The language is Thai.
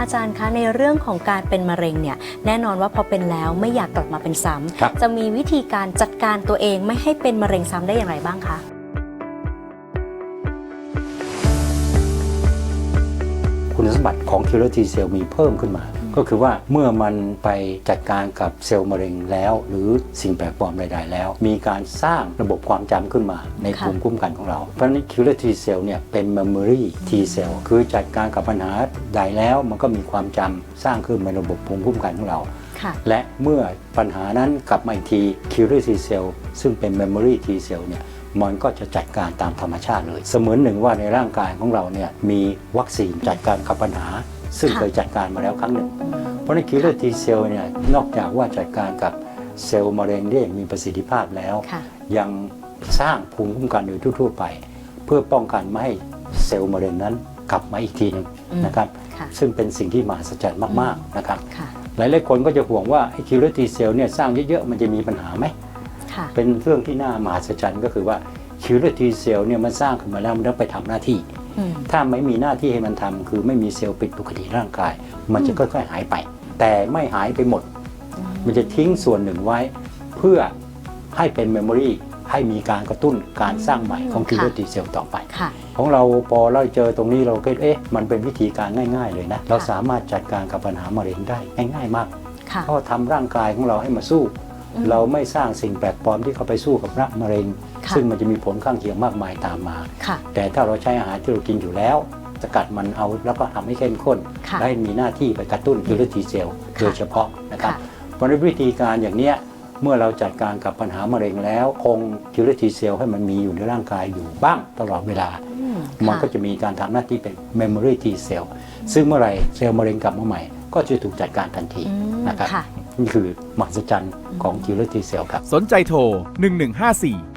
อาจารย์คะในเรื่องของการเป็นมะเร็งเนี่ยแน่นอนว่าพอเป็นแล้วไม่อยากกลับมาเป็นซ้ำครับจะมีวิธีการจัดการตัวเองไม่ให้เป็นมะเร็งซ้ำได้อย่างไรบ้างคะ คุณสมบัติของ killer T cell มีเพิ่มขึ้นมา ก็คือว่าเมื่อมันไปจัดการกับเซลล์มะเร็งแล้ว หรือสิ่งแปลกปลอมใดๆแล้ว มีการสร้างระบบความจำขึ้นมาในค่ะภูมิคุ้มกันของเรา เพราะฉะนั้น killer T cell เนี่ยเป็น memory T cell คือจัดการกับปัญหาใดแล้วมันก็มีความจำสร้างขึ้นในระบบภูมิคุ้มกันของเราค่ะและเมื่อปัญหานั้นกลับมาอีกที killer T cell ซึ่งเป็น memory T cell เนี่ย มันก็จะจัดการตามธรรมชาติเลย เสมือนหนึ่งว่าในร่างกายของเราเนี่ยมีวัคซีนจัดการกับปัญหา ซึ่งค่ะเคยจัดการมาแล้วครั้งหนึ่ง เพราะใน killer T cell เนี่ยนอกจากว่าจัดการกับเซลล์มะเร็งได้อย่างมีประสิทธิภาพแล้วค่ะยังสร้างภูมิคุ้มกันโดยทั่วๆไป เพื่อป้องกันไม่ให้เซลล์มะเร็งนั้นกลับมาอีกทีหนึงอืมนะครับค่ะซึ่งเป็นสิ่งที่มหัศจรรย์มากๆนะครับค่ะหลายๆคนก็จะห่วงว่าไอ้คิวเลอร์ทีเซลเนี่ยสร้างเยอะๆมันจะมีปัญหาไหม ค่ะ เป็นเรื่องที่น่ามหัศจรรย์ก็คือว่าคิวเลอร์ทีเซลเนี่ยมันสร้างขึ้นมาแล้วมันต้องไปทำหน้าที่อืมถ้าไม่มีหน้าที่ให้มันทำคือไม่มีเซลล์ปิดปกติร่างกาย มันจะค่อยๆหายไป แต่ไม่หายไปหมด มันจะทิ้งส่วนหนึ่งไว้ เพื่อให้เป็นเมมโมรีให้มีการกระตุ้นการสร้างใหม่ของคิวเลอร์ทีเซลต่อไปค่ะของเราพอเราเจอตรงนี้เราก็เอ๊ะมันเป็นวิธีการง่าย ๆ เลยนะ เราสามารถจัดการกับปัญหามะเร็งได้ง่าย ๆ มากค่ะเพราะทำร่างกายของเราให้มาสู้อืม เราไม่สร้างสิ่งแปลกปลอมที่เข้าไปสู้กับระมะเร็งค่ะซึ่งมันจะมีผลข้างเคียงมากมายตามมาค่ะแต่ถ้าเราใช้อาหารที่เรากินอยู่แล้วสกัดมันเอาแล้วก็ทำให้เข้มข้นค่ะและให้มีหน้าที่ไปกระตุ้นคิวเลอร์ทีเซลค่ะโดยเฉพาะนะครับค่ะเพราะในวิธีการอย่างเนี้ยเมื่อเราจัดการกับปัญหามะเร็งแล้ว คงคิวเลอร์ทีเซลให้มันมีอยู่ในร่างกายอยู่บ้างตลอดเวลาอืมมันค่ะก็จะมีการทำหน้าที่เป็น memory T cell ซึ่งเมื่อไหร่เซลล์มะเร็งกลับมาใหม่ ก็จะถูกจัดการทันทีอืมนะครับค่ะ นี่คือมหัศจรรย์ของคิวเลอร์ทีเซลครับ สนใจโทร 1154